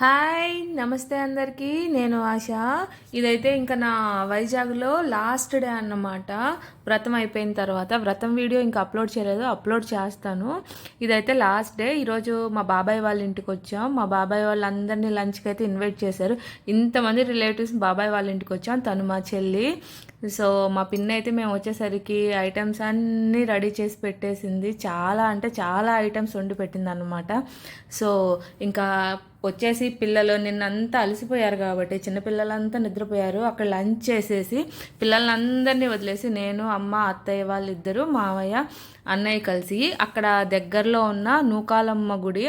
Hi నమస్తే అందరికీ. నేను ఆశ. ఇదైతే ఇంకా నా వైజాగ్లో లాస్ట్ డే అన్నమాట. వ్రతం అయిపోయిన తర్వాత వ్రతం వీడియో ఇంకా అప్లోడ్ చేయలేదు అప్లోడ్ చేస్తాను. ఇదైతే లాస్ట్ డే. ఈరోజు మా బాబాయ్ వాళ్ళ ఇంటికి వచ్చాం. మా బాబాయ్ వాళ్ళందరినీ లంచ్కి అయితే ఇన్వైట్ చేశారు. ఇంతమంది రిలేటివ్స్ బాబాయ్ వాళ్ళ ఇంటికి వచ్చాం తను మా చెల్లి. సో మా పిన్న అయితే మేము వచ్చేసరికి ఐటమ్స్ అన్నీ రెడీ చేసి పెట్టేసింది. చాలా అంటే చాలా ఐటమ్స్ వండి పెట్టింది అనమాట సో ఇంకా వచ్చేసి పిల్లలు నిన్నంతా అలసిపోయారు కాబట్టి చిన్నపిల్లలంతా నిద్రపోయారు. అక్కడ లంచ్ చేసేసి పిల్లలని అందరినీ వదిలేసి నేను అమ్మ అత్తయ్య వాళ్ళిద్దరూ మావయ్య అన్నయ్య కలిసి అక్కడ దగ్గరలో ఉన్న నూకాలమ్మ గుడి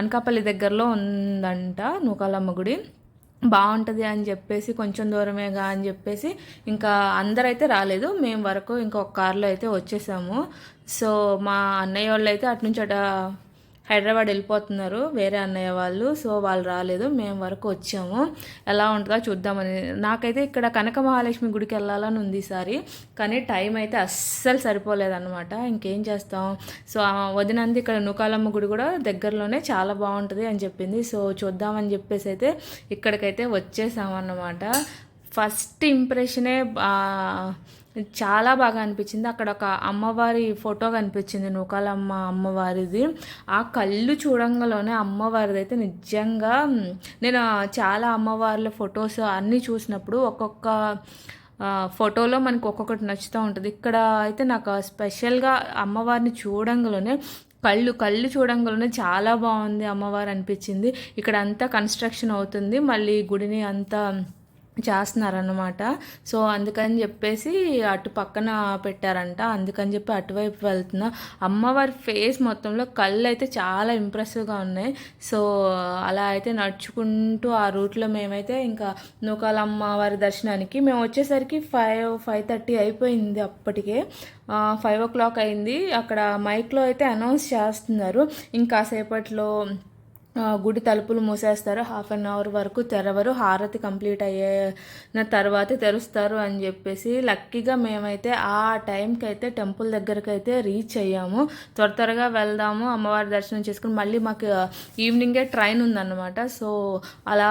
అనకాపల్లి దగ్గరలో ఉందంట నూకాలమ్మ గుడి. బాగుంటుంది అని చెప్పేసి కొంచెం దూరమేగా అని చెప్పేసి ఇంకా అందరైతే రాలేదు. మేము వరకు ఇంకొక కార్లో అయితే వచ్చేసాము. సో మా అన్నయ్య వాళ్ళు అయితే అటు నుంచి అట హైదరాబాద్ వెళ్ళిపోతున్నారు. వేరే అన్నయ్య వాళ్ళు. సో వాళ్ళు రాలేదు. మేము వరకు వచ్చాము. ఎలా ఉంటుందో చూద్దామని. నాకైతే ఇక్కడ కనక మహాలక్ష్మి గుడికి వెళ్ళాలని ఉంది ఈసారి కానీ టైం అయితే అస్సలు సరిపోలేదన్నమాట. ఇంకేం చేస్తాం? సో వదినంది ఇక్కడ నూకాలమ్మ గుడి కూడా దగ్గరలోనే చాలా బాగుంటుంది అని చెప్పింది. సో చూద్దామని చెప్పేసి అయితే ఇక్కడికైతే వచ్చేసామన్నమాట. ఫస్ట్ ఇంప్రెషనే చాలా బాగా అనిపించింది. అక్కడ ఒక అమ్మవారి ఫోటో కనిపించింది. నూకాలమ్మ అమ్మవారిది. ఆ కళ్ళు చూడంగానే అమ్మవారిది అయితే నిజంగా నేను చాలా అమ్మవార్ల ఫొటోస్ అన్నీ చూసినప్పుడు ఒక్కొక్క ఫోటోలో మనకు ఒక్కొక్కటి నచ్చుతూ ఉంటుంది. ఇక్కడ అయితే నాకు స్పెషల్గా అమ్మవారిని చూడంగానే కళ్ళు కళ్ళు చూడంగానే చాలా బాగుంది అమ్మవారు అనిపించింది. ఇక్కడ అంతా కన్స్ట్రక్షన్ అవుతుంది. మళ్ళీ గుడిని అంతా చేస్తున్నారనమాట సో అందుకని చెప్పేసి అటు పక్కన పెట్టారంట. అందుకని చెప్పి అటువైపు వెళ్తున్నా. అమ్మవారి ఫేస్ మొత్తంలో కళ్ళు అయితే చాలా ఇంప్రెసివ్గా ఉన్నాయి. సో అలా అయితే నడుచుకుంటూ ఆ రూట్లో మేమైతే ఇంకా నూకాల అమ్మవారి దర్శనానికి మేము వచ్చేసరికి ఫైవ్ ఫైవ్ థర్టీ అయిపోయింది అప్పటికే. ఫైవ్ ఓ క్లాక్ అయింది. అక్కడ మైక్లో అయితే అనౌన్స్ చేస్తున్నారు. ఇంకా సేపట్లో గుడి తలుపులు మూసేస్తారు. హాఫ్ అన్ అవర్ వరకు తెరవరు. హారతి కంప్లీట్ అయ్యిన తర్వాత తెరుస్తారు అని చెప్పేసి లక్కీగా మేమైతే ఆ టైంకి అయితే టెంపుల్ దగ్గరికి అయితే రీచ్ అయ్యాము. త్వర త్వరగా వెళ్దాము. అమ్మవారి దర్శనం చేసుకుని మళ్ళీ మాకు ఈవినింగే ట్రైన్ ఉందన్నమాట. సో అలా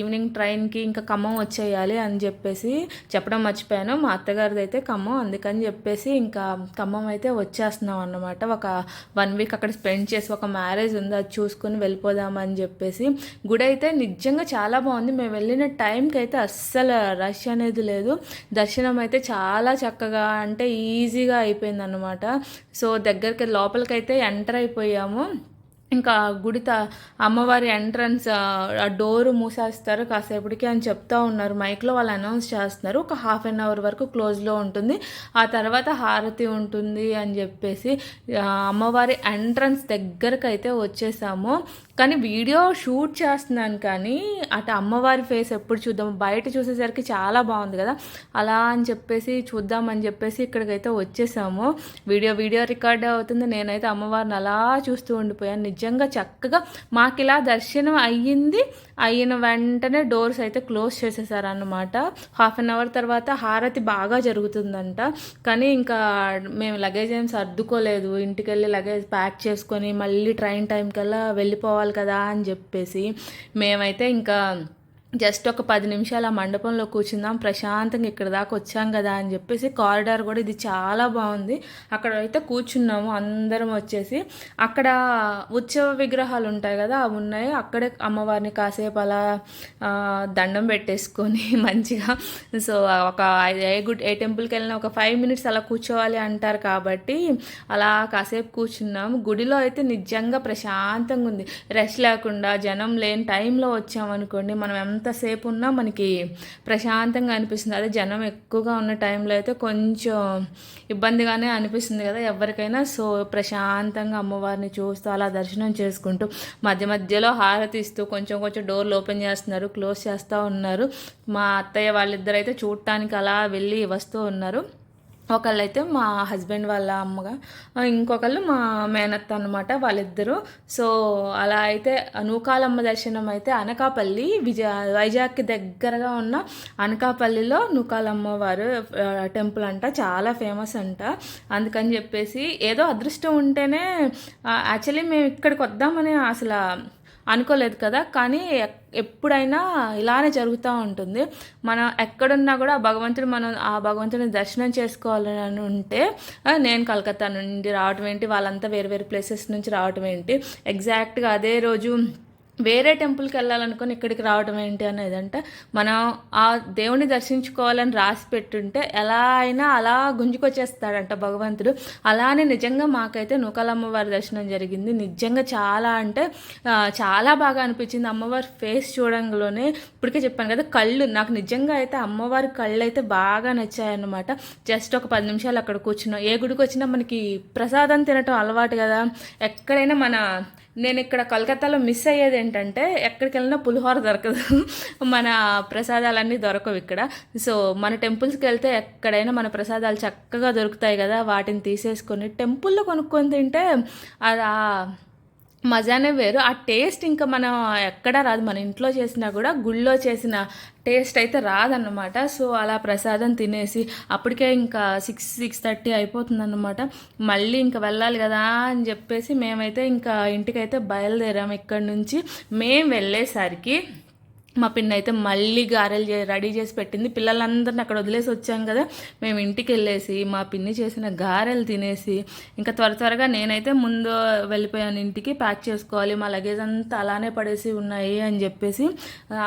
ఈవినింగ్ ట్రైన్కి ఇంకా ఖమ్మం వచ్చేయాలి అని చెప్పేసి చెప్పడం మర్చిపోయాను. మా అత్తగారిది అయితే ఖమ్మం. అందుకని చెప్పేసి ఇంకా ఖమ్మం అయితే వచ్చేస్తున్నాం అన్నమాట. ఒక వన్ వీక్ అక్కడ స్పెండ్ చేసి ఒక మ్యారేజ్ ఉంది అది చూసుకుని వెళ్ళిపోదాం వెళ్దామని చెప్పేసి గుడి అయితే నిజంగా చాలా బాగుంది. మేము వెళ్ళిన టైంకి అయితే అస్సలు రష్ అనేది లేదు. దర్శనం అయితే చాలా చక్కగా అంటే ఈజీగా అయిపోయింది అనమాట సో దగ్గరికి లోపలికైతే ఎంటర్ అయిపోయాము. ఇంకా గుడిత అమ్మవారి ఎంట్రన్స్ ఆ డోరు మూసేస్తారు కాసేపటికి అని చెప్తా ఉన్నారు. మైక్లో వాళ్ళు అనౌన్స్ చేస్తున్నారు. ఒక హాఫ్ అన్ అవర్ వరకు క్లోజ్లో ఉంటుంది. ఆ తర్వాత హారతి ఉంటుంది అని చెప్పేసి అమ్మవారి ఎంట్రన్స్ దగ్గరకు అయితే వచ్చేసాము. కానీ వీడియో షూట్ చేస్తున్నాను కానీ అటు అమ్మవారి ఫేస్ ఎప్పుడు చూద్దాం బయట చూసేసరికి చాలా బాగుంది కదా. అలా అని చెప్పేసి చూద్దామని చెప్పేసి ఇక్కడికైతే వచ్చేసాము. వీడియో వీడియో రికార్డ్ అవుతుంది. నేనైతే అమ్మవారిని అలా చూస్తూ ఉండిపోయాను. నిజంగా చక్కగా మాకు ఇలా దర్శనం అయ్యింది. అయిన వెంటనే డోర్స్ అయితే క్లోజ్ చేసేసారనమాట హాఫ్ అన్ అవర్ తర్వాత హారతి బాగా జరుగుతుందంట. కానీ ఇంకా మేము లగేజ్ ఏం సర్దుకోలేదు. ఇంటికి వెళ్ళి లగేజ్ ప్యాక్ చేసుకొని మళ్ళీ ట్రైన్ టైంకల్లా వెళ్ళిపోవాలి కదా అని చెప్పేసి మేమైతే ఇంకా జస్ట్ ఒక పది నిమిషాలు ఆ మండపంలో కూర్చుందాం ప్రశాంతంగా ఇక్కడ దాకా వచ్చాం కదా అని చెప్పేసి కారిడార్ కూడా ఇది చాలా బాగుంది. అక్కడ అయితే కూర్చున్నాము అందరం వచ్చేసి. అక్కడ ఉత్సవ విగ్రహాలు ఉంటాయి కదా అవి ఉన్నాయి. అక్కడే అమ్మవారిని కాసేపు అలా దండం పెట్టేసుకొని మంచిగా. సో ఒక ఏ గుడ్ ఏ టెంపుల్కి వెళ్ళినా ఒక ఫైవ్ మినిట్స్ అలా కూర్చోవాలి అంటారు కాబట్టి అలా కాసేపు కూర్చున్నాము గుడిలో అయితే నిజంగా ప్రశాంతంగా ఉంది. రెస్ట్ లేకుండా జనం లేని టైంలో వచ్చామనుకోండి మనం ఎంత ఎంతసేపు ఉన్నా మనకి ప్రశాంతంగా అనిపిస్తుంది. అదే జనం ఎక్కువగా ఉన్న టైంలో అయితే కొంచెం ఇబ్బందిగానే అనిపిస్తుంది కదా ఎవరికైనా. సో ప్రశాంతంగా అమ్మవారిని చూస్తూ అలా దర్శనం చేసుకుంటూ మధ్య మధ్యలో హారతి ఇస్తూ కొంచెం కొంచెం డోర్లు ఓపెన్ చేస్తున్నారు క్లోజ్ చేస్తూ ఉన్నారు. మా అత్తయ్య వాళ్ళిద్దరైతే చూడటానికి అలా వెళ్ళి వస్తూ ఉన్నారు. ఒకళ్ళైతే మా హస్బెండ్ వాళ్ళ అమ్మగా ఇంకొకళ్ళు మా మేనత్త అనమాట వాళ్ళిద్దరూ. సో అలా అయితే నూకాలమ్మ దర్శనం అయితే అనకాపల్లి విజయ వైజాగ్కి దగ్గరగా ఉన్న అనకాపల్లిలో నూకాలమ్మ వారు టెంపుల్ అంట చాలా ఫేమస్ అంట. అందుకని చెప్పేసి ఏదో అదృష్టం ఉంటేనే యాక్చువల్లీ మేము ఇక్కడికి వద్దామని అసలు అనుకోలేదు కదా. కానీ ఎక్- ఎప్పుడైనా ఇలానే జరుగుతూ ఉంటుంది. మనం ఎక్కడున్నా కూడా ఆ భగవంతుడు మనం ఆ భగవంతుని దర్శనం చేసుకోవాలని ఉంటే నేను కలకత్తా నుండి రావటం ఏంటి వాళ్ళంతా వేరు వేరు ప్లేసెస్ నుంచి రావటం ఏంటి ఎగ్జాక్ట్గా అదే రోజు వేరే టెంపుల్కి వెళ్ళాలనుకుని ఇక్కడికి రావడం ఏంటి అనేది అంటే మనం ఆ దేవుని దర్శించుకోవాలని రాసి పెట్టుంటే ఎలా అయినా అలా గుంజుకొచ్చేస్తాడంట భగవంతుడు. అలానే నిజంగా మాకైతే నూకాల అమ్మవారి దర్శనం జరిగింది. నిజంగా చాలా అంటే చాలా బాగా అనిపించింది. అమ్మవారి ఫేస్ చూడంలోనే ఇప్పటికే చెప్పాను కదా కళ్ళు నాకు నిజంగా అయితే అమ్మవారి కళ్ళు అయితే బాగా నచ్చాయన్నమాట. జస్ట్ ఒక పది నిమిషాలు అక్కడ కూర్చున్నాం. ఏ గుడికి వచ్చినా మనకి ప్రసాదం తినటం అలవాటు కదా. ఎక్కడైనా మన నేను ఇక్కడ కలకత్తాలో మిస్ అయ్యేది ఏంటంటే ఎక్కడికి వెళ్ళినా పులిహోర దొరకదు. మన ప్రసాదాలన్నీ దొరకవు ఇక్కడ. సో మన టెంపుల్స్కి వెళ్తే ఎక్కడైనా మన ప్రసాదాలు చక్కగా దొరుకుతాయి కదా వాటిని తీసేసుకొని టెంపుల్లో కొనుక్కొని తింటే అది ఆ మజానే వేరు. ఆ టేస్ట్ ఇంకా మనం ఎక్కడా రాదు. మన ఇంట్లో చేసినా కూడా గుళ్ళో చేసిన టేస్ట్ అయితే రాదన్నమాట. సో అలా ప్రసాదం తినేసి అప్పటికే ఇంకా సిక్స్ సిక్స్ థర్టీ అయిపోతుందన్నమాట. మళ్ళీ ఇంకా వెళ్ళాలి కదా అని చెప్పేసి మేమైతే ఇంకా ఇంటికైతే బయలుదేరాము ఇక్కడి నుంచి. మేము వెళ్ళేసరికి మా పిన్న అయితే మళ్ళీ గారెలు రెడీ చేసి పెట్టింది. పిల్లలందరిని అక్కడ వదిలేసి వచ్చాం కదా. మేము ఇంటికి వెళ్ళేసి మా పిన్ని చేసిన గారెలు తినేసి ఇంకా త్వర త్వరగా నేనైతే ముందు వెళ్ళిపోయాను ఇంటికి ప్యాక్ చేసుకోవాలి మా లగేజ్ అంతా అలానే పడేసి ఉన్నాయి అని చెప్పేసి.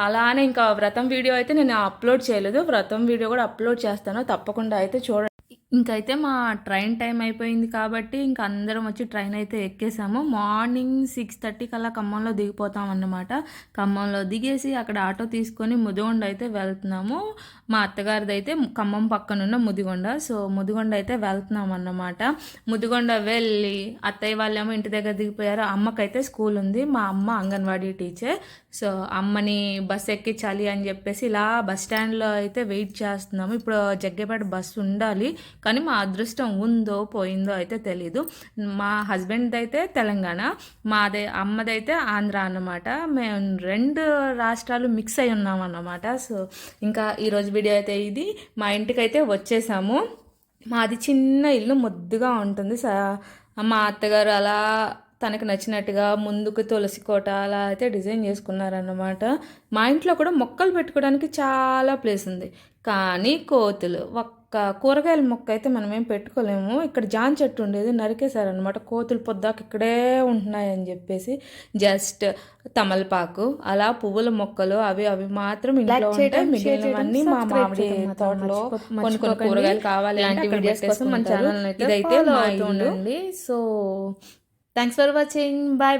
అలానే ఇంకా వ్రతం వీడియో అయితే నేను అప్లోడ్ చేయలేదు. వ్రతం వీడియో కూడా అప్లోడ్ చేస్తాను. తప్పకుండా అయితే చూడండి. ఇంకైతే మా ట్రైన్ టైం అయిపోయింది కాబట్టి ఇంక అందరం వచ్చి ట్రైన్ అయితే ఎక్కేసాము. మార్నింగ్ సిక్స్ థర్టీకి అలా ఖమ్మంలో దిగిపోతాం అన్నమాట. ఖమ్మంలో దిగేసి అక్కడ ఆటో తీసుకొని ముదిగొండ అయితే వెళ్తున్నాము. మా అత్తగారిది అయితే ఖమ్మం పక్కనున్న ముదిగొండ. సో ముదిగొండ అయితే వెళ్తున్నాం అన్నమాట. ముదిగొండ వెళ్ళి అత్తయ్య వాళ్ళేమో ఇంటి దగ్గర దిగిపోయారు. అమ్మకైతే స్కూల్ ఉంది. మా అమ్మ అంగన్వాడీ టీచర్. సో అమ్మని బస్ ఎక్కించాలి అని చెప్పేసి ఇలా బస్ స్టాండ్లో అయితే వెయిట్ చేస్తున్నాము. ఇప్పుడు జగ్గేపేట బస్సు ఉండాలి. కానీ మా అదృష్టం ఉందో పోయిందో అయితే తెలీదు. మా హస్బెండ్ అయితే తెలంగాణ మాదే అమ్మదైతే ఆంధ్ర అన్నమాట. మేము రెండు రాష్ట్రాలు మిక్స్ అయి ఉన్నాం అన్నమాట. సో ఇంకా ఈరోజు వీడియో అయితే ఇది. మా ఇంటికైతే వచ్చేసాము. మాది చిన్న ఇల్లు ముద్దుగా ఉంటుంది స మా అత్తగారు అలా తనకు నచ్చినట్టుగా ముందుకు తులసి కోట అలా అయితే డిజైన్ చేసుకున్నారన్నమాట. మా ఇంట్లో కూడా మొక్కలు పెట్టుకోవడానికి చాలా ప్లేస్ ఉంది. కానీ కోతులు ఒక్క కూరగాయల మొక్క అయితే మనం ఏం పెట్టుకోలేము. ఇక్కడ జాన్ చెట్టు ఉండేది నరికేశారనమాట కోతులు పొద్దాక ఇక్కడే ఉంటున్నాయని చెప్పేసి జస్ట్ తమలపాకు అలా పువ్వుల మొక్కలు అవి అవి మాత్రం ఇంట్లో ఉంటాయి మిగిలినవన్నీ మా మామిడి తోటలో కొన్ని కొన్ని కూరగాయలు కావాలి అంటే వీడియోస్ కోసం మన ఛానల్ అయితే ఇదైతే మా so thanks for watching bye